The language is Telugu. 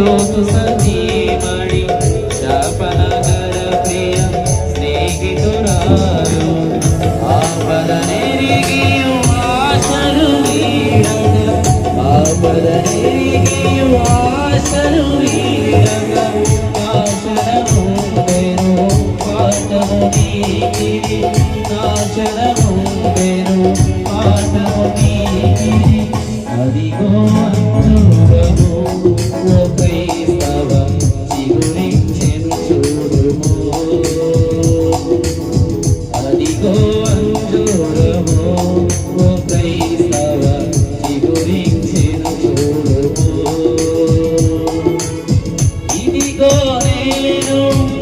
లోతు సతీమణి శాపనగర ప్రియ స్నేహితురాలు ఆపద నెరిగియు ఆశలు వీడంగ ఆపద నెరిగియు ఆశలు వీడంగ ఆశలము వేరు పాటము నీకిరి you know